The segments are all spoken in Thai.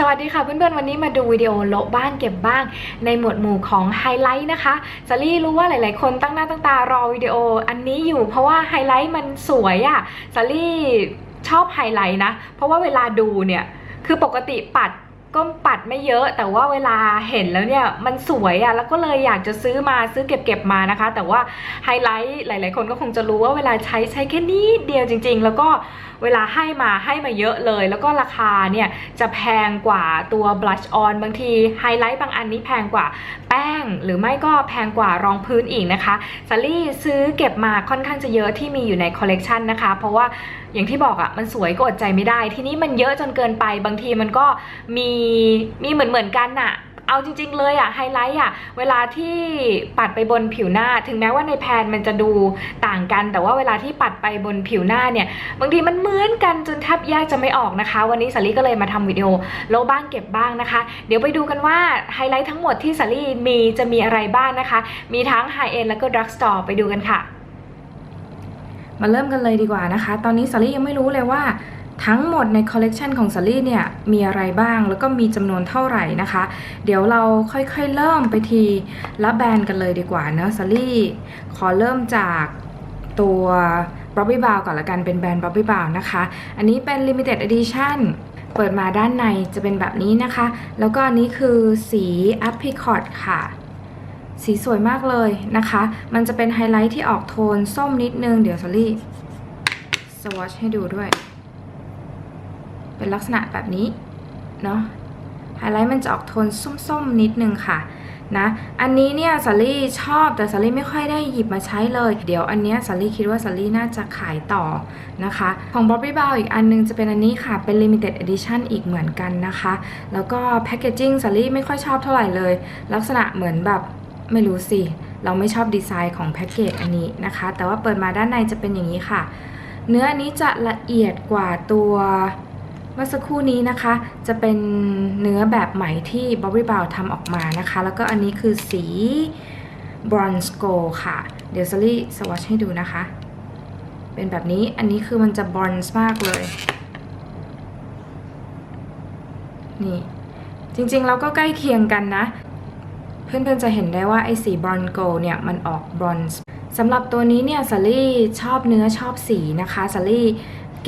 สวัสดีค่ะเพื่อนๆวันนี้มาดูวิดีโอโละบ้างเก็บบ้าง ในหมวดหมู่ของไฮไลท์นะคะซารี่รู้ว่าหลายๆ คนตั้งหน้าตั้งตารอวิดีโออันนี้อยู่เพราะว่าไฮไลท์มันสวยอะ่ะซารี่ชอบไฮไลท์นะ เพราะว่าเวลาดูเนี่ย คือปกติปัด ก็ปัดไม่เยอะ แต่ว่าเวลาเห็นแล้วเนี่ยมันสวยอะ่ะแล้วก็เลยอยากจะซื้อมาซื้อเก็บเก็บๆมานะคะ แต่ว่าไฮไลท์หลาย ๆ คนก็คงจะรู้ว่าเวลาใช้ใช้แค่นิดเดียวจริง ๆ แล้วก็เวลาให้มาให้มาเยอะเลย แล้วก็ราคาเนี่ยจะแพงกว่าตัว blush on บางทีไฮไลท์บางอันนี้แพงกว่าแป้ง หรือไม่ก็แพงกว่ารองพื้นอีกนะคะซารี่ซื้อเก็บมาค่อนข้างจะเยอะที่มีอยู่ในคอลเลกชันนะคะ เพราะว่าอย่างที่บอกอะ่ะมันสวยก็อดใจไม่ได้ ทีนี้มันเยอะจนเกินไปบางทีมันก็มีมีเหมือนเหมือนๆกันน่ะเอาจริง ๆ เลยอะไฮไลท์อะเวลาที่ปัดไปบนผิวหน้า ถึงแม้ว่าในแพนมันจะดูต่างกัน แต่ว่าเวลาที่ปัดไปบนผิวหน้าเนี่ย บางทีมันเหมือนกันจนแทบแยกจะไม่ออกนะคะ วันนี้สาลี่ก็เลยมาทำวิดีโอโลบ้างเก็บบ้างนะคะ เดี๋ยวไปดูกันว่าไฮไลท์ทั้งหมดที่สาลี่มีจะมีอะไรบ้างนะคะ มีทั้งไฮเอ็นแล้วก็ดรักสตอร์ไปดูกันค่ะ มาเริ่มกันเลยดีกว่านะคะ ตอนนี้สาลี่ยังไม่รู้เลยว่า ทั้งหมดในคอลเลกชันของสาลี่เนี่ยมีอะไรบ้างแล้วก็มีจำนวนเท่าไหร่นะคะ เดี๋ยวเราค่อยๆเริ่มไปทีละแบรนด์กันเลยดีกว่าเนอะสาลี่ขอเริ่มจากตัว b o b b y b o w ก่อนละกันเป็นแบรนด์ b o b b y b o w นะคะ อันนี้เป็น Limited Edition เปิดมาด้านในจะเป็นแบบนี้นะคะ แล้วก็อันนี้คือสี Apricot ค่ะ สีสวยมากเลยนะคะ มันจะเป็นไฮไลท์ที่ออกโทนส้มนิดนึง เดี๋ยวสาลี่สวอชให้ดูด้วย เป็นลักษณะแบบนี้เนาะไฮไลท์มันจะออกโทนส้มๆนิดนึงค่ะนะ อันนี้เนี่ยสาลี่ชอบแต่สาลี่ไม่ค่อยได้หยิบมาใช้เลย เดี๋ยวอันเนี้ยสาลี่คิดว่าสาลี่น่าจะขายต่อนะคะ ของ b o b b y b o w อีกอันนึงจะเป็นอันนี้ค่ะ เป็น Limited Edition อีกเหมือนกันนะคะ แล้วก็แพ c เกจจิ้งสาลี่ไม่ค่อยชอบเท่าไหร่เลย ลักษณะเหมือนแบบไม่รู้สิ เราไม่ชอบดีไซน์ของแพ็กเกจอันนี้นะคะ แต่ว่าเปิดมาด้านในจะเป็นอย่างนี้ค่ะ เนื้ออันนี้จะละเอียดกว่าตัว มื่อสักครู่นี้นะคะจะเป็นเนื้อแบบใหม่ที่ b o b b y b o w ทำออกมานะคะ แล้วก็อันนี้คือสี Bronze Gold ค่ะ เดี๋ยวซารี่สวอชให้ดูนะคะ เป็นแบบนี้อันนี้คือมันจะ bronze มากเลย นี่จริงๆเราก็ใกล้เคียงกันนะ เพื่อนๆจะเห็นได้ว่าไอ้สีบรอนโกเนี่ยมันออกบรอนซ์สำหรับตัวนี้เนี่ยสาลี่ชอบเนื้อชอบสีนะคะสาลี่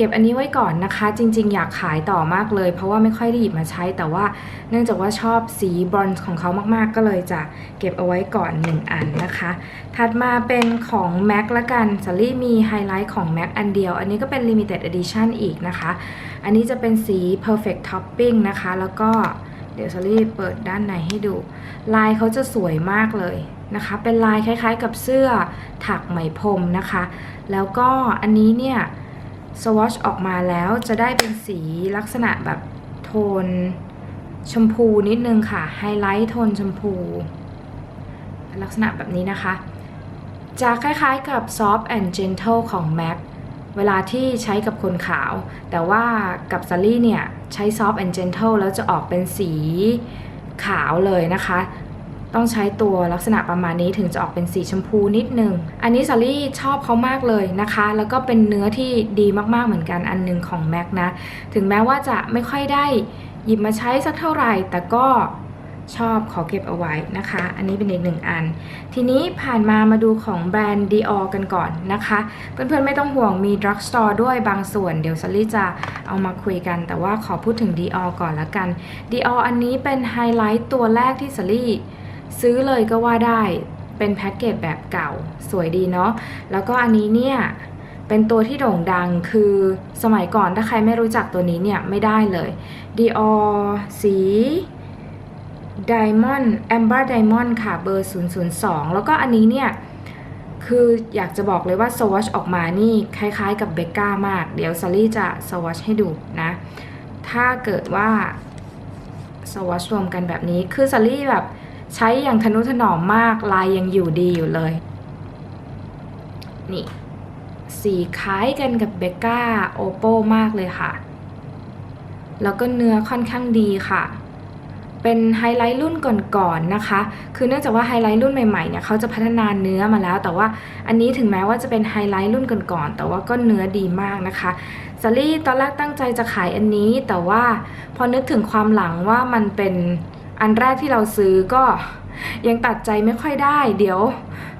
ก็บอันนี้ไว้ก่อนนะคะ จริง ๆ อยากขายต่อมากเลย เพราะว่าไม่ค่อยได้หยิบมาใช้ แต่ว่าเนื่องจากว่าชอบสีบรอนซ์ของเขามากๆ ก็เลยจะเก็บเอาไว้ก่อน 1 อันนะคะ ถัดมาเป็นของ MAC ละกันสาลี่มีไฮไลท์ของ MAC อันเดียว อันนี้ก็เป็น Limited Edition อีกนะคะ อันนี้จะเป็นสี Perfect Topping นะคะ แล้วก็เดี๋ยวซารี่เปิดด้านในให้ดู ลายเขาจะสวยมากเลยนะคะ เป็นลายคล้าย ๆ กับเสื้อถักไหมพรมนะคะ แล้วก็อันนี้เนี่ย สวอชออกมาแล้วจะได้เป็นสีลักษณะแบบโทนชมพูนิดนึงค่ะ ไฮไลท์โทนชมพู ลักษณะแบบนี้นะคะ จะคล้ายๆกับ Soft and Gentle ของ MAC เวลาที่ใช้กับคนขาว แต่ว่ากับซารี่เนี่ย ใช้ Soft and Gentle แล้วจะออกเป็นสีขาวเลยนะคะ ต้องใช้ตัวลักษณะประมาณนี้ถึงจะออกเป็นสีชมพูนิดนึง อันนี้ซารี่ชอบเขามากเลยนะคะ แล้วก็เป็นเนื้อที่ดีมากๆเหมือนกันอันหนึงของแม็กนะ ถึงแม้ว่าจะไม่ค่อยได้หยิบมาใช้สักเท่าไหร่ แต่ก็ชอบขอเก็บเอาไว้นะคะ อันนี้เป็นอีกหนึ่งอัน ทีนี้ผ่านมามาดูของแบรนด์ Dior กันก่อนนะคะ เพื่อนๆไม่ต้องห่วงมี drug store ด้วยบางส่วน เดี๋ยวซารี่จะเอามาคุยกัน แต่ว่าขอพูดถึง Dior ก่อนละกัน Dior อันนี้เป็นไฮไลท์ตัวแรกที่ซารี่ ซื้อเลยก็ว่าได้เป็นแพ็กเกจแบบเก่าสวยดีเนาะแล้วก็อันนี้เนี่ยเป็นตัวที่โด่งดังคือสมัยก่อนถ้าใครไม่รู้จักตัวนี้เนี่ยไม่ได้เลย Dior สี Diamond Amber Diamond ค่ะเบอร์ 002 แล้วก็อันนี้เนี่ย คืออยากจะบอกเลยว่าสวอชออกมานี่คล้ายๆกับเบก้ามาก เดี๋ยวซารี่จะสวอชให้ดูนะ ถ้าเกิดว่าสวอชรวมกันแบบนี้คือซารี่แบบ ใช้อย่างทนุถนอมมากลายยังอยู่ดีอยู่เลย นี่ สีคล้ายกันกับเบกก้าโอโปมากเลยค่ะ แล้วก็เนื้อค่อนข้างดีค่ะเป็นไฮไลท์รุ่นก่อนๆนะคะ คือเนื่องจากว่าไฮไลท์รุ่นใหม่ๆเนี่ยเขาจะพัฒนาเนื้อมาแล้ว แต่ว่าอันนี้ถึงแม้ว่าจะเป็นไฮไลท์รุ่นก่อนๆ แต่ว่าก็เนื้อดีมากนะคะสลี่ตอนแรกตั้งใจจะขายอันนี้ แต่ว่าพอนึกถึงความหลังว่ามันเป็น อันแรกที่เราซื้อก็ยังตัดใจไม่ค่อยได้ เดี๋ยว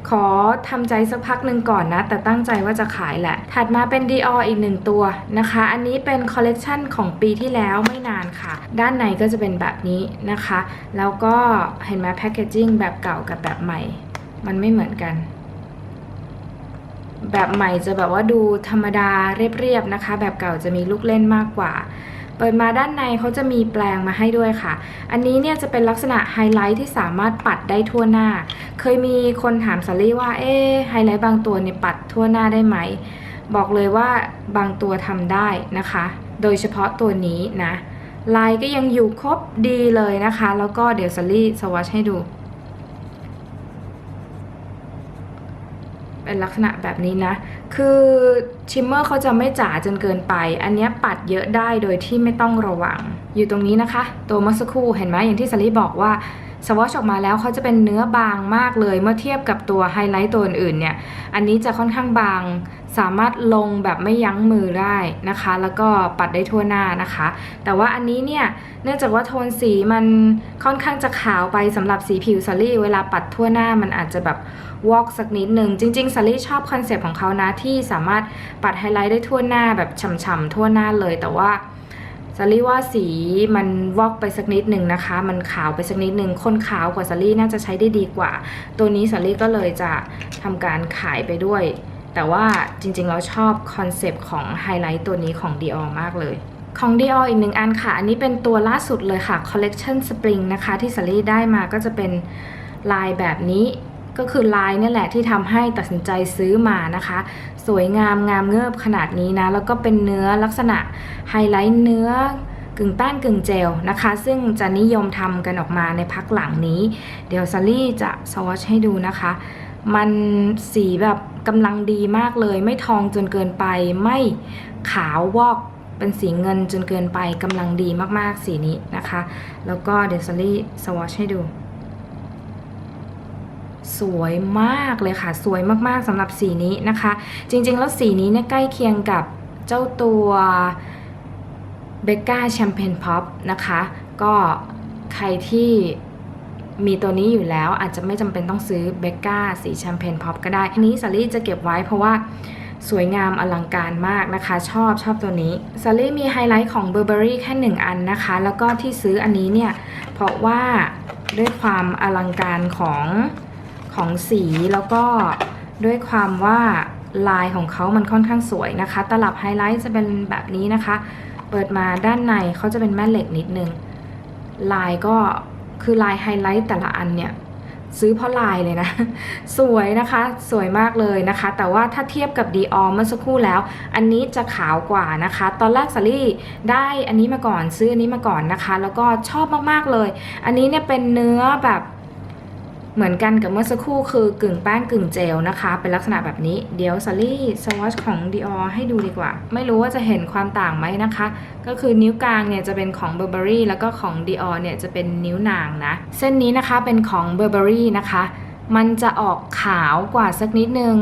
ขอทำใจสักพักหนึ่งก่อนนะ แต่ตั้งใจว่าจะขายแหละ ถัดมาเป็น Dior อีกหนึ่งตัวนะคะ อันนี้เป็นคอลเลกชันของปีที่แล้วไม่นานค่ะ ด้านในก็จะเป็นแบบนี้นะคะ แล้วก็เห็นไหมแพคเกจิ้งแบบเก่ากับแบบใหม่ มันไม่เหมือนกัน แบบใหม่จะแบบว่าดูธรรมดาเรียบๆนะคะ แบบเก่าจะมีลูกเล่นมากกว่า เปิดมาด้านในเขาจะมีแปลงมาให้ด้วยค่ะ อันนี้เนี่ยจะเป็นลักษณะไฮไลท์ที่สามารถปัดได้ทั่วหน้า เคยมีคนถามสาลี่ว่า เอ๊ไฮไลท์บางตัวเนี่ยปัดทั่วหน้าได้ไหม บอกเลยว่าบางตัวทำได้นะคะ โดยเฉพาะตัวนี้นะลายก็ยังอยู่ครบดีเลยนะคะ แล้วก็เดี๋ยวสาลี่สวอชให้ดู เป็นลักษณะแบบนี้นะ คือชิมเมอร์เขาจะไม่จ๋าจนเกินไป อันนี้ปัดเยอะได้โดยที่ไม่ต้องระวัง อยู่ตรงนี้นะคะ ตัวเมื่อสักครู่เห็นไหมอย่างที่สลีบอกว่า สวอชออกมาแล้วเขาจะเป็นเนื้อบางมากเลยเมื่อเทียบกับตัวไฮไลท์ตัวอื่นๆเนี่ย อันนี้จะค่อนข้างบาง สามารถลงแบบไม่ยั้งมือได้นะคะ แล้วก็ปัดได้ทั่วหน้านะคะ แต่ว่าอันนี้เนี่ยเนื่องจากว่าโทนสีมันค่อนข้างจะขาวไปสำหรับสีผิวซารี่เวลาปัดทั่วหน้ามันอาจจะแบบวอกสักนิดหนึ่งจริงๆซารี่ชอบคอนเซปต์ของเขานะที่สามารถปัดไฮไลท์ได้ทั่วหน้าแบบฉ่ำๆทั่วหน้าเลยแต่ว่า ซารี่ว่าสีมันวอกไปสักนิดหนึ่งนะคะ มันขาวไปสักนิดหนึ่งคนขาวกว่าซารี่น่าจะใช้ได้ดีกว่า ตัวนี้ซารี่ก็เลยจะทำการขายไปด้วย แต่ว่าจริงๆเราชอบคอนเซปต์ของไฮไลท์ตัวนี้ของ Dior มากเลยของ Dior อีกหนึ่งอันค่ะ อันนี้เป็นตัวล่าสุดเลยค่ะ Collection Spring นะคะ ที่สลี่ได้มาก็จะเป็นลายแบบนี้ ก็คือลายนี่แหละที่ทำให้ตัดสินใจซื้อมานะคะ สวยงามงามเงือบขนาดนี้นะ แล้วก็เป็นเนื้อลักษณะไฮไลท์เนื้อกึ่งแป้งกึ่งเจลนะคะ ซึ่งจะนิยมทำกันออกมาในพักหลังนี้ เดี๋ยวซาลี่จะสวอชให้ดูนะคะ มันสีแบบกำลังดีมากเลย ไม่ทองจนเกินไป ไม่ขาววอกเป็นสีเงินจนเกินไปกำลังดีมากๆสีนี้นะคะ แล้วก็เดี๋ยวซาลี่สวอชให้ดู สวยมากเลยค่ะ สวยมากๆสำหรับสีนี้นะคะ จริงๆ แล้วสีนี้เนี่ยใกล้เคียงกับเจ้าตัวเบก a าแชมเปญพ็อปนะคะ ก็ใครที่มีตัวนี้อยู่แล้วอาจจะไม่จำเป็นต้องซื้อเบก a าสีแชมเปญพ็อปก็ได้อันนี้ซารี่จะเก็บไว้เพราะว่าสวยงามอลังการมากนะคะ ชอบชอบตัวนี้ซารี่มีไฮไลท์ของ Burberry แค่หนึ่งอันนะคะ แล้วก็ที่ซื้ออันนี้เนี่ย เพราะว่าด้วยความอลังการของ ของสีแล้วก็ด้วยความว่าลายของเขามันค่อนข้างสวยนะคะ ตลับไฮไลท์จะเป็นแบบนี้นะคะ เปิดมาด้านในเขาจะเป็นแม่เหล็กนิดนึง ลายก็คือลายไฮไลท์แต่ละอันเนี่ยซื้อเพราะลายเลยนะ สวยนะคะ สวยมากเลยนะคะ แต่ว่าถ้าเทียบกับ Dior เมื่อสักครู่แล้ว อันนี้จะขาวกว่านะคะ ตอนแรกสาลี่ได้อันนี้มาก่อนซื้ออันนี้มาก่อนนะคะ แล้วก็ชอบมากๆเลย อันนี้เนี่ยเป็นเนื้อแบบ เหมือนกันกับเมื่อสักครู่คือกึ่งแป้งกึ่งเจลนะคะ เป็นลักษณะแบบนี้ เดี๋ยวซารี่สวอชของ Dior ให้ดูดีกว่า ไม่รู้ว่าจะเห็นความต่างไหมนะคะ ก็คือนิ้วกลางเนี่ยจะเป็นของ Burberry แล้วก็ของ Dior เนี่ยจะเป็นนิ้วนางนะ เส้นนี้นะคะเป็นของ Burberry นะคะ มันจะออกขาวกว่าสักนิดนึง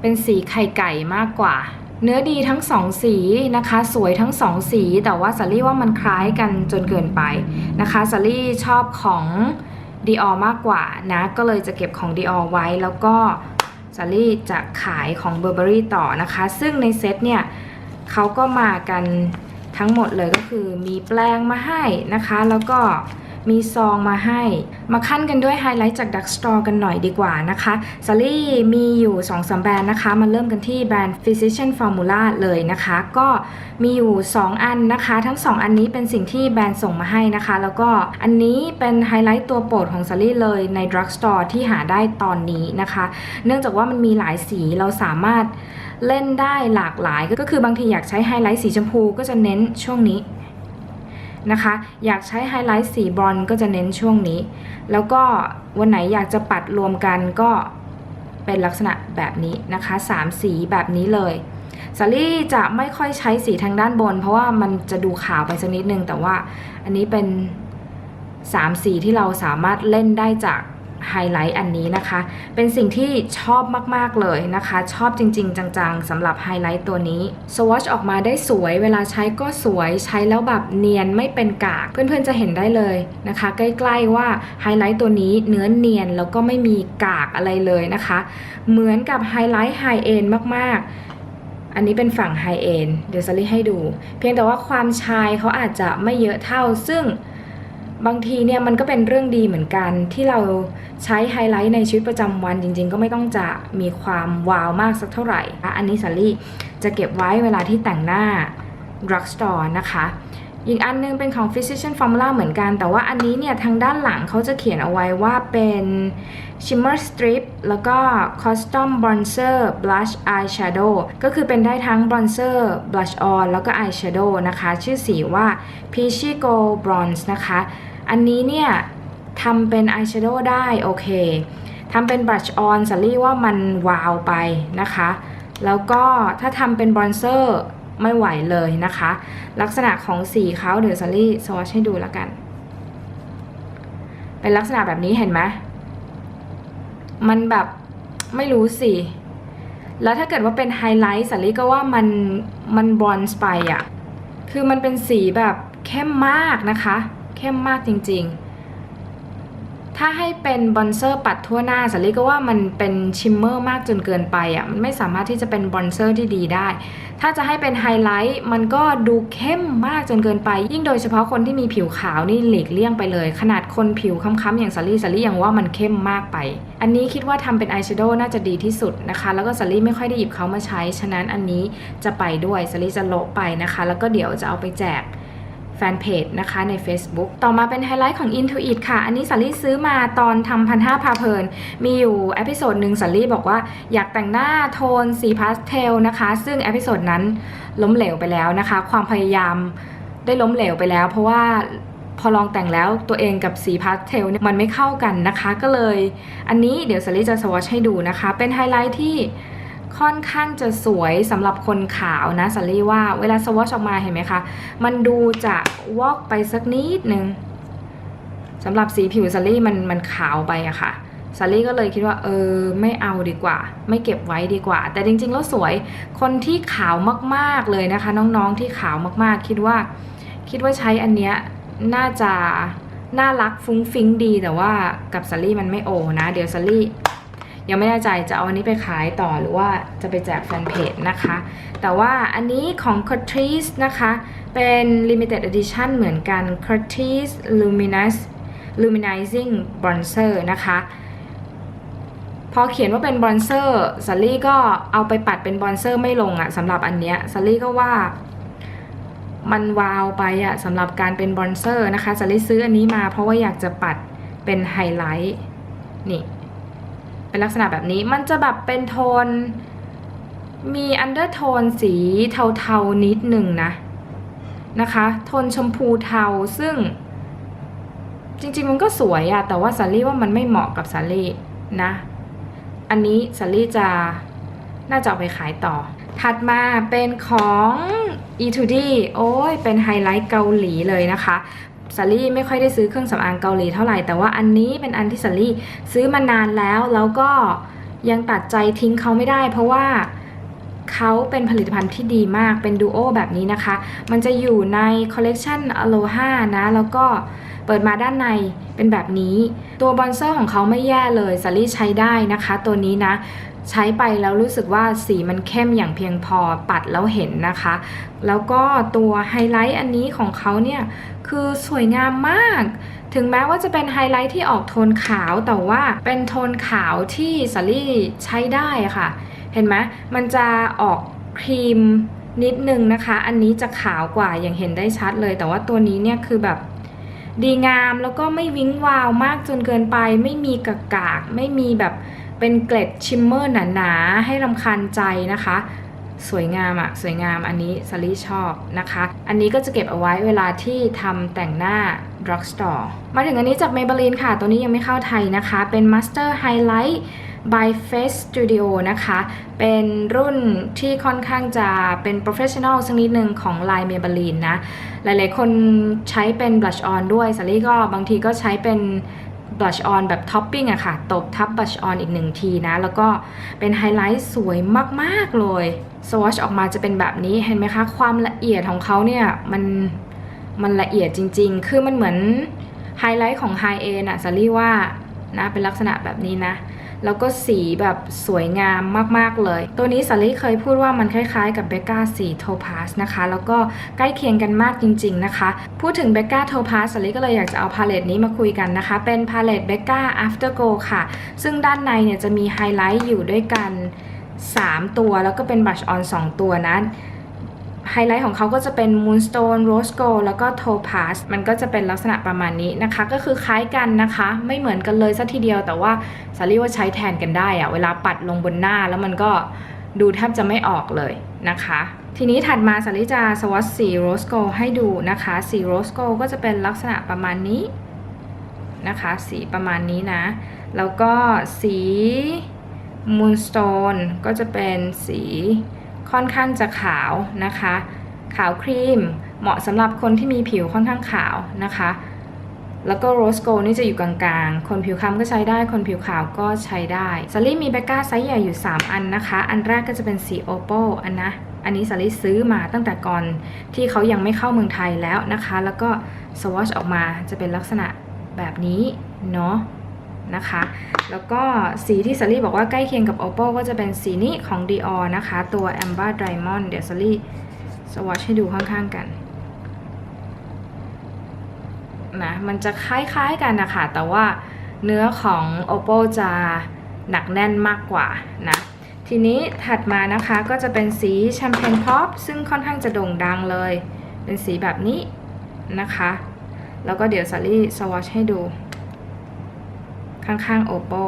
เป็นสีไข่ไก่มากกว่าเนื้อดีทั้งสองสีนะคะ สวยทั้งสองสี แต่ว่าสาลี่ว่ามันคล้ายกันจนเกินไปนะคะสาลี่ชอบของ ดีออมากกว่านะ ก็เลยจะเก็บของดีออไว้แล้วก็ซารี่จะขายของเบอร์เบอรี่ต่อนะคะ ซึ่งในเซตเนี่ยเขาก็มากันทั้งหมดเลยก็คือมีแปลงมาให้นะคะ แล้วก็ มีซองมาให้ มาขั้นกันด้วยไฮไลท์จาก Dark Store กันหน่อยดีกว่านะคะซารี่มีอยู่2-3แบรนด์นะคะ มาเริ่มกันที่แบรนด์ Physician Formula เลยนะคะ ก็มีอยู่ 2 อันนะคะ ทั้ง 2 อันนี้เป็นสิ่งที่แบรนด์ส่งมาให้นะคะ แล้วก็อันนี้เป็นไฮไลท์ตัวโปรดของซารี่เลยใน Drug Store ที่หาได้ตอนนี้นะคะ เนื่องจากว่ามันมีหลายสีเราสามารถเล่นได้หลากหลายก็คือบางทีอยากใช้ไฮไลท์สีชมพูก็จะเน้นช่วงนี้ นะคะ อยากใช้ไฮไลท์สีบรอนก็จะเน้นช่วงนี้ แล้วก็วันไหนอยากจะปัดรวมกันก็เป็นลักษณะแบบนี้นะคะสามสีแบบนี้เลยสาลี่จะไม่ค่อยใช้สีทางด้านบน เพราะว่ามันจะดูขาวไปสักนิดนึง แต่ว่าอันนี้เป็น3สีที่เราสามารถเล่นได้จาก ไฮไลท์อันนี้นะคะ เป็นสิ่งที่ชอบมากๆเลยนะคะ ชอบจริง ๆ จังๆสำหรับไฮไลท์ตัวนี้ swatch ออกมาได้สวย เวลาใช้ก็สวยใช้แล้วแบบเนียนไม่เป็นกาก เพื่อนๆจะเห็นได้เลยนะคะ ใกล้ๆว่าไฮไลท์ตัวนี้เนื้อเนียนแล้วก็ไม่มีกากอะไรเลยนะคะ เหมือนกับไฮไลท์ไฮเอ็นมากๆอันนี้เป็นฝั่งไฮเอ็นเดี๋ยวซารี่ให้ดู เพียงแต่ว่าความชายเขาอาจจะไม่เยอะเท่า ซึ่ง บางทีเนี่ยมันก็เป็นเรื่องดีเหมือนกันที่เราใช้ไฮไลท์ในชีวิตประจำวันจริง ๆ ก็ไม่ต้องจะมีความว้าวมากสักเท่าไหร่ อันนี้ซารี่จะเก็บไว้เวลาที่แต่งหน้า drugstore นะคะ อีกอันนึงเป็นของ Physician Formula เหมือนกัน แต่ว่าอันนี้เนี่ยทางด้านหลังเขาจะเขียนเอาไว้ว่าเป็น Shimmer Strip แล้วก็ Custom Bronzer Blush Eyeshadow ก็คือเป็นได้ทั้ง Bronzer Blush On แล้วก็ Eyeshadow นะคะ ชื่อสีว่า Peachy Gold Bronze นะคะ อันนี้เนี่ยทำเป็น Eyeshadow ได้โอเคทำเป็น Blush On สัลลี่ว่ามันวาวไปนะคะ แล้วก็ถ้าทำเป็น Bronzer ไม่ไหวเลยนะคะ ลักษณะของสีเขาเดี๋ยวซารี่สวอชให้ดูแล้วกัน เป็นลักษณะแบบนี้เห็นไหมมันแบบไม่รู้สิแล้วถ้าเกิดว่าเป็นไฮไลท์สาลี่ก็ว่ามันมันบรอนซ์ไปอะคือมันเป็นสีแบบเข้มมากนะคะ เข้มมากจริง ๆ ถ้าให้เป็นบอนเซอร์ปัดทั่วหน้าสาลี่ก็ว่ามันเป็นชิมเมอร์มากจนเกินไปอะ่ะมันไม่สามารถที่จะเป็นบอนเซอร์ที่ดีได้ ถ้าจะให้เป็นไฮไลท์มันก็ดูเข้มมากจนเกินไป ยิ่งโดยเฉพาะคนที่มีผิวขาวนี่หลีกเลี่ยงไปเลย ขนาดคนผิวค้ำๆอย่างสาลี่สาลี่ยังว่ามันเข้มมากไป อันนี้คิดว่าทำเป็นอายแชโดว์น่าจะดีที่สุดนะคะ แล้วก็สาลี่ไม่ค่อยได้หยิบเขามาใช้ ฉะนั้นอันนี้จะไปด้วยสาลี่จะโละไปนะคะ แล้วก็เดี๋ยวจะเอาไปแจก แฟนเพจนะคะใน Facebook ต่อมาเป็นไฮไลท์ของ Intuit ค่ะ อันนี้สัลลี่ซื้อมาตอนทำพันห้าพาเพลิน มีอยู่เอพิโซดหนึ่งสัลลี่บอกว่าอยากแต่งหน้าโทนสีพาสเทลนะคะ ซึ่งเอพิโซดนั้นล้มเหลวไปแล้วนะคะ ความพยายามได้ล้มเหลวไปแล้ว เพราะว่าพอลองแต่งแล้วตัวเองกับสีพาสเทลเนี่ยมันไม่เข้ากันนะคะ ก็เลย อันนี้เดี๋ยวสัลลี่จะสวอชให้ดูนะคะ เป็นไฮไลท์ที่ ค่อนข้างจะสวยสำหรับคนขาวนะสัลลี่ว่าเวลาสวอชออกมาเห็นไหมคะ มันดูจะวอกไปสักนิดนึงสำหรับสีผิวสัลลี่มันมันขาวไปอะค่ะสัลลี่ก็เลยคิดว่าเออไม่เอาดีกว่า ไม่เก็บไว้ดีกว่า แต่จริงๆแล้วสวยคนที่ขาวมากๆเลยนะคะ น้องๆที่ขาวมากๆ คิดว่า คิดว่าใช้อันเนี้ยน่าจะน่ารักฟุ้งฟิ้งดีแต่ว่ากับสัลลี่มันไม่โอนะ เดี๋ยวสัลลี่ ยังไม่แน่ใจจะเอาอันนี้ไปขายต่อหรือว่าจะไปแจกแฟนเพจนะคะ แต่ว่าอันนี้ของ Catrice นะคะ เป็น limited edition เหมือนกัน Catrice Luminous Luminizing Bronzer นะคะพอเขียนว่าเป็นบรอนเซอร์ซัลลี่ก็เอาไปปัดเป็นบรอนเซอร์ไม่ลงอะสำหรับอันเนี้ยซัลลี่ก็ว่า มันวาวไปอะสำหรับการเป็นบรอนเซอร์นะคะซัลลี่ซื้ออันนี้มาเพราะว่าอยากจะปัดเป็นไฮไลท์นี่ เป็นลักษณะแบบนี้มันจะแบบเป็นโทน มีอันเดอร์โทนสีเทาๆนิดหนึ่งนะนะคะโทนชมพูเทาซึ่ง จริงๆมันก็สวยอะแต่ว่าซัลลี่ว่ามันไม่เหมาะกับซัลลี่นะ อันนี้ซัลลี่จะน่าจะเอาไปขายต่อ ถัดมาเป็นของ E2D โอ้ยเป็นไฮไลท์เกาหลีเลยนะคะ ซัลลี่ไม่ค่อยได้ซื้อเครื่องสำอางเกาหลีเท่าไหร่ แต่ว่าอันนี้เป็นอันที่ซัลลี่ซื้อมานานแล้ว แล้วก็ยังตัดใจทิ้งเขาไม่ได้ เพราะว่าเขาเป็นผลิตภัณฑ์ที่ดีมากเป็นดูโอแบบนี้นะคะ มันจะอยู่ในคอลเลกชัน Aloha นะ แล้วก็เปิดมาด้านในเป็นแบบนี้ ตัวบอนเซอร์ของเขาไม่แย่เลยซัลลี่ใช้ได้นะคะ ตัวนี้นะ ใช้ไปแล้วรู้สึกว่าสีมันเข้มอย่างเพียงพอปัดแล้วเห็นนะคะ แล้วก็ตัวไฮไลท์อันนี้ของเขาเนี่ยคือสวยงามมาก ถึงแม้ว่าจะเป็นไฮไลท์ที่ออกโทนขาวแต่ว่าเป็นโทนขาวที่ซัลลี่ใช้ได้ค่ะ เห็นไหมมันจะออกครีมนิดนึงนะคะ อันนี้จะขาวกว่าอย่างเห็นได้ชัดเลย แต่ว่าตัวนี้เนี่ยคือแบบดีงามแล้วก็ไม่วิ้งวาวมากจนเกินไป ไม่มีกากากไม่มีแบบ เป็นเกล็ดชิมเมอร์หนาๆ ให้รำคาญใจนะคะ สวยงามอะสวยงามอันนี้ซารี่ชอบนะคะ อันนี้ก็จะเก็บเอาไว้เวลาที่ทำแต่งหน้า drugstore มาถึงอันนี้จาก Maybelline ค่ะ ตัวนี้ยังไม่เข้าไทยนะคะ เป็น Master Highlight by Face Studio นะคะ เป็นรุ่นที่ค่อนข้างจะเป็น professional สักนิดหนึ่งของ line Maybelline นะ หลายๆ คนใช้เป็น blush on ด้วยซารี่ก็บางทีก็ใช้เป็น บลัชออนแบบท็อปปิ้งอะค่ะ ตบทับบลัชออนอีกหนึ่งทีนะ แล้วก็เป็นไฮไลท์สวยมาก ๆ เลยสวอชออกมาจะเป็นแบบนี้เห็นไหมคะ ความละเอียดของเขาเนี่ย มันมันละเอียดจริง ๆ คือมันเหมือนไฮไลท์ของไฮเอ็นอะซารี่ว่านะเป็นลักษณะแบบนี้นะ แล้วก็สีแบบสวยงามมากๆเลย ตัวนี้สาลี่เคยพูดว่ามันคล้ายๆกับเบก้าสีโทพาสนะคะ แล้วก็ใกล้เคียงกันมากจริง ๆนะคะ พูดถึงเบก้าโทพาสสาลี่ก็เลยอยากจะเอาพาเลตนี้มาคุยกันนะคะ เป็นพาเลตเบก้า Afterglow ค่ะ ซึ่งด้านในเนี่ยจะมีไฮไลท์อยู่ด้วยกัน 3 ตัวแล้วก็เป็นบัชออน2ตัวนะ ไฮไลท์ของเขาก็จะเป็น Moonstone Rose Gold แล้วก็ Topaz มันก็จะเป็นลักษณะประมาณนี้นะคะ ก็คือคล้ายกันนะคะ ไม่เหมือนกันเลยสัทีเดียว แต่ว่าสารีว่าใช้แทนกันได้อะเวลาปัดลงบนหน้าแล้วมันก็ดูแทบจะไม่ออกเลยนะคะ ทีนี้ถัดมาสารีจะสวัสดสี Rose Gold ให้ดูนะคะสี Rose Gold ก็จะเป็นลักษณะประมาณนี้นะคะ สีประมาณนี้นะ แล้วก็สี Moonstone ก็จะเป็นสี ค่อนข้างจะขาวนะคะ ขาวครีมเหมาะสำหรับคนที่มีผิวค่อนข้างขาวนะคะ แล้วก็โรสโกนี่จะอยู่กลางๆ คนผิวคล้ำก็ใช้ได้ คนผิวขาวก็ใช้ได้ซารี่มีเบก้าไซส์ใหญ่อยู่ 3 อันนะคะ อันแรกก็จะเป็นสีโอโปอันนะอันนี้ซารี่ซื้อมาตั้งแต่ก่อนที่เขายังไม่เข้าเมืองไทยแล้วนะคะ แล้วก็สวอชออกมาจะเป็นลักษณะแบบนี้เนาะ นะคะ แล้วก็สีที่ซารี่บอกว่าใกล้เคียงกับ Oppo ก็จะเป็นสีนี้ของ Dior นะคะ ตัว Amber Diamond เดี๋ยวซารี่สวอชให้ดูข้างๆกันนะมันจะคล้ายๆกันนะคะ แต่ว่าเนื้อของ Oppo จะหนักแน่นมากกว่านะทีนี้ถัดมานะคะก็จะเป็นสีแชมเปญพ็อปซึ่งค่อนข้างจะโด่งดังเลย เป็นสีแบบนี้นะคะ แล้วก็เดี๋ยวซารี่สวอชให้ดู ข้างๆ Oppo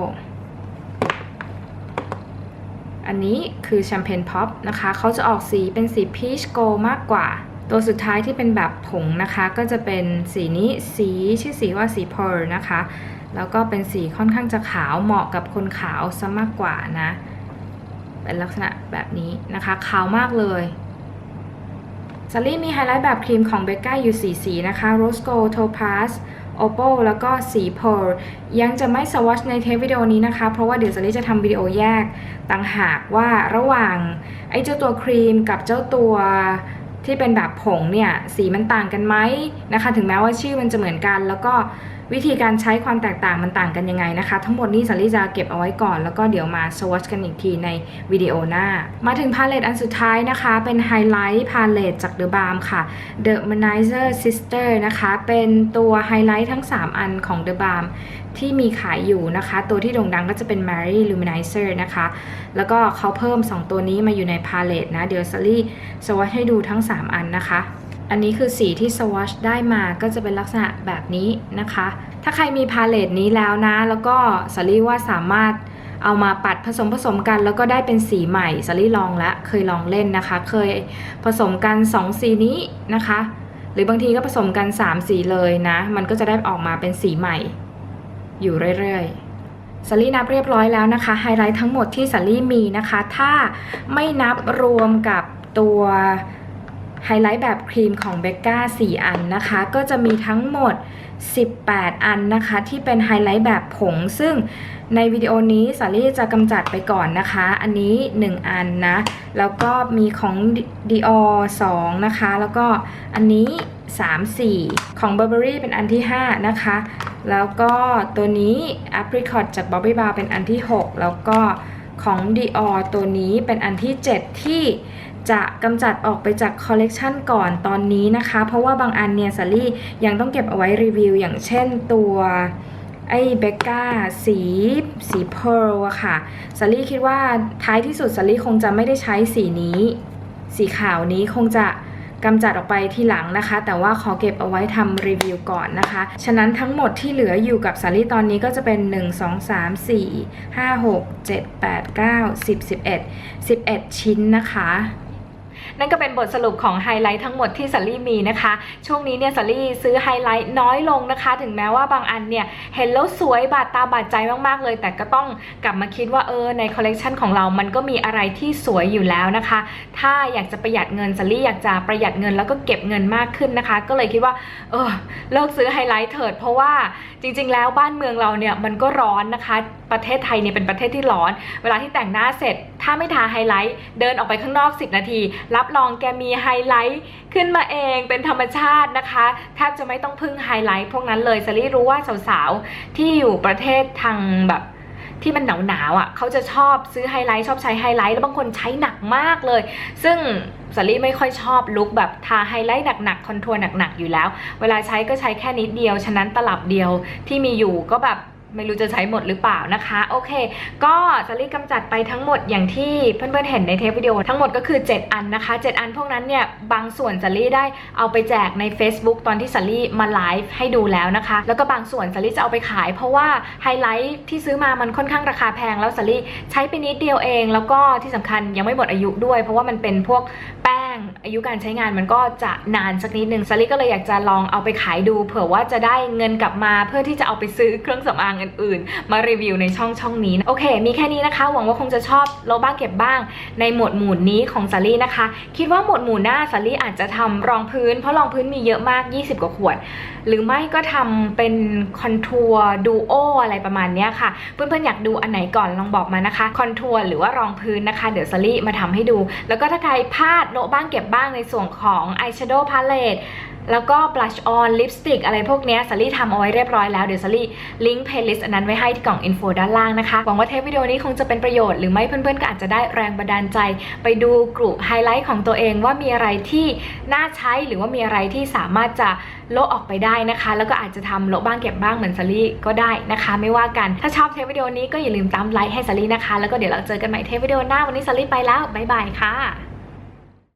อันนี้คือแชมเปญพ็อปนะคะ เขาจะออกสีเป็นสีพีชโกมากกว่า ตัวสุดท้ายที่เป็นแบบผงนะคะ ก็จะเป็นสีนี้สีชื่อสีว่าสี pearl นะคะ แล้วก็เป็นสีค่อนข้างจะขาวเหมาะกับคนขาวซะมากกว่านะ เป็นลักษณะแบบนี้นะคะ ขาวมากเลยซารี่มีไฮไลท์แบบครีมของเบก้าอยู่สีสีนะคะ Rose Gold Topaz Oppo แล้วก็สี Pearl ยังจะไม่สวอชในเทปวิดีโอนี้นะคะ เพราะว่าเดี๋ยวซารี่จะทำวิดีโอแยกต่างหากว่าระหว่างไอ้เจ้าตัวครีมกับเจ้าตัวที่เป็นแบบผงเนี่ย สีมันต่างกันไหมนะคะ ถึงแม้ว่าชื่อมันจะเหมือนกันแล้วก็ วิธีการใช้ความแตกต่างมันต่างกันยังไงนะคะ ทั้งหมดนี้ซารี่จะเก็บเอาไว้ก่อน แล้วก็เดี๋ยวมาสวอชกันอีกทีในวิดีโอหน้า มาถึงพาเลตอันสุดท้ายนะคะ เป็นไฮไลท์พาเลตจาก The Balm ค่ะ The Manizer Sister นะคะ เป็นตัวไฮไลท์ทั้ง 3 อันของ The Balm ที่มีขายอยู่นะคะ ตัวที่โด่งดังก็จะเป็น Mary Luminizer นะคะ แล้วก็เขาเพิ่ม 2 ตัวนี้มาอยู่ในพาเลตนะ เดี๋ยวซารี่สวอชให้ดูทั้ง 3 อันนะคะ อันนี้คือสีที่สวอชได้มาก็จะเป็นลักษณะแบบนี้นะคะ ถ้าใครมีพาเลตนี้แล้วนะ แล้วก็สารี่ว่าสามารถเอามาปัดผสมผสมกันแล้วก็ได้เป็นสีใหม่สารี่ลองแล้วเคยลองเล่นนะคะ เคยผสมกัน 2 สีนี้นะคะ หรือบางทีก็ผสมกัน 3 สีเลยนะ มันก็จะได้ออกมาเป็นสีใหม่ อยู่เรื่อยๆสลี่นับเรียบร้อยแล้วนะคะไฮไลท์ทั้งหมดที่สลี่มีนะคะ ถ้าไม่นับรวมกับตัว ไฮไลท์แบบครีมของเบกก้า4 อันนะคะ ก็จะมีทั้งหมด 18 อันนะคะ ที่เป็นไฮไลท์แบบผง ซึ่งในวิดีโอนี้สาลี่จะกำจัดไปก่อนนะคะ อันนี้ 1 อันนะ แล้วก็มีของ Dior 2 นะคะ แล้วก็อันนี้ 3 4 ของ Burberry เป็นอันที่ 5 นะคะ แล้วก็ตัวนี้ Apricot จาก Bobbi Bar เป็นอันที่ 6 แล้วก็ของ Dior ตัวนี้เป็นอันที่ 7 ที่ จะกำจัดออกไปจากคอลเลกชันก่อนตอนนี้นะคะ เพราะว่าบางอันเนี่ยสาลี่ยังต้องเก็บเอาไว้รีวิว อย่างเช่นตัวไอ้เบกก้าสีสีเพร์ลอะค่ะสาลี่คิดว่าท้ายที่สุดสาลี่คงจะไม่ได้ใช้สีนี้ สีขาวนี้คงจะกำจัดออกไปทีหลังนะคะ แต่ว่าขอเก็บเอาไว้ทำรีวิวก่อนนะคะ ฉะนั้นทั้งหมดที่เหลืออยู่กับสาลี่ตอนนี้ก็จะเป็น 1 2 3 4 5 6 7 8 9 10 11 11 ชิ้นนะคะ นั่นก็เป็นบทสรุปของไฮไลท์ทั้งหมดที่สลี่มีนะคะ ช่วงนี้เนี่ยสลี่ซื้อไฮไลท์น้อยลงนะคะ ถึงแม้ว่าบางอันเนี่ยเห็นแล้วสวยบาดตาบาดใจมากๆเลย แต่ก็ต้องกลับมาคิดว่าเออในคอลเลกชันของเรามันก็มีอะไรที่สวยอยู่แล้วนะคะ ถ้าอยากจะประหยัดเงินสลี่อยากจะประหยัดเงินแล้วก็เก็บเงินมากขึ้นนะคะ ก็เลยคิดว่าเออเลิกซื้อไฮไลท์เถิด เพราะว่าจริง ๆ แล้วบ้านเมืองเราเนี่ยมันก็ร้อนนะคะ ประเทศไทยเนี่ยเป็นประเทศที่ร้อน เวลาที่แต่งหน้าเสร็จ ถ้าไม่ทาไฮไลท์ เดินออกไปข้างนอก 10 นาที รับรองแกมีไฮไลท์ขึ้นมาเองเป็นธรรมชาตินะคะ แทบจะไม่ต้องพึ่งไฮไลท์พวกนั้นเลยสลี่รู้ว่าสาวๆ ที่อยู่ประเทศทางแบบที่มันหนาวๆอะเขาจะชอบซื้อไฮไลท์ชอบใช้ไฮไลท์แล้วบางคนใช้หนักมากเลย ซึ่งสลี่ไม่ค่อยชอบลุคแบบทาไฮไลท์หนักๆคอนทัวร์หนักๆอยู่แล้ว เวลาใช้ก็ใช้แค่นิดเดียว ฉะนั้นตลับเดียวที่มีอยู่ก็แบบ ไม่รู้จะใช้หมดหรือเปล่านะคะ โอเค ก็สลี่กำจัดไปทั้งหมดอย่างที่เพื่อนๆเห็นในเทปวิดีโอ ทั้งหมดก็คือ 7 อันนะคะ 7 อันพวกนั้นเนี่ย บางส่วนสลี่ได้เอาไปแจกใน Facebook ตอนที่สลี่มาไลฟ์ให้ดูแล้วนะคะ แล้วก็บางส่วนสลี่จะเอาไปขาย เพราะว่าไฮไลท์ที่ซื้อมามันค่อนข้างราคาแพงแล้วสลี่ใช้ไปนิดเดียวเอง แล้วก็ที่สำคัญยังไม่หมดอายุด้วย เพราะว่ามันเป็นพวกแอายุการใช้งานมันก็จะนานสักนิดนึงสลี่ก็เลยอยากจะลองเอาไปขายดู เผื่อว่าจะได้เงินกลับมาเพื่อที่จะเอาไปซื้อเครื่องสำอางอื่นๆ มารีวิวในช่องช่องนี้ โอเค มีแค่นี้นะคะ หวังว่าคงจะชอบโลบ้างเก็บบ้าง ในหมวดหมู่นี้ของสาลี่นะคะ คิดว่าหมวดหมู่หน้าสาลี่อาจจะทำรองพื้น เพราะรองพื้นมีเยอะมาก 20 กว่าขวด หรือไม่ก็ทำเป็นคอนทัวร์ดูโออะไรประมาณนี้ค่ะ เพื่อนๆอยากดูอันไหนก่อนลองบอกมานะคะ คอนทัวร์หรือว่ารองพื้นนะคะ เดี๋ยวสาลี่มาทำให้ดู แล้วก็ถ้าใครพลาดโละบ้างเก็บบ้างในส่วนของอายแชโดว์พาเลตแล้วก็ blush on lipstick อะไรพวกนี้สาลี่ทำเอาไว้เรียบร้อยแล้ว เดี๋ยวสาลี่ลิงก์ playlist อันนั้นไว้ให้ที่กล่อง info ด้านล่างนะคะ หวังว่าเทปวิดีโอนี้คงจะเป็นประโยชน์หรือไม่เพื่อนๆ ก็อาจจะได้แรงบันดาลใจ ไปดูกลุ่มไฮไลท์ของตัวเองว่ามีอะไรที่น่าใช้หรือว่ามีอะไรที่สามารถจะโละออกไปได้นะคะ แล้วก็อาจจะทำโละบ้างเก็บบ้างเหมือนสาลี่ก็ได้นะคะ ไม่ว่ากันถ้าชอบเทปวิดีโอนี้ก็อย่าลืมตามไลค์ให้สาลี่นะคะ แล้วก็เดี๋ยวเราเจอกันใหม่เทปวิดีโอหน้าวันนี้สาลี่ไปแล้วบ๊ายบายค่ะ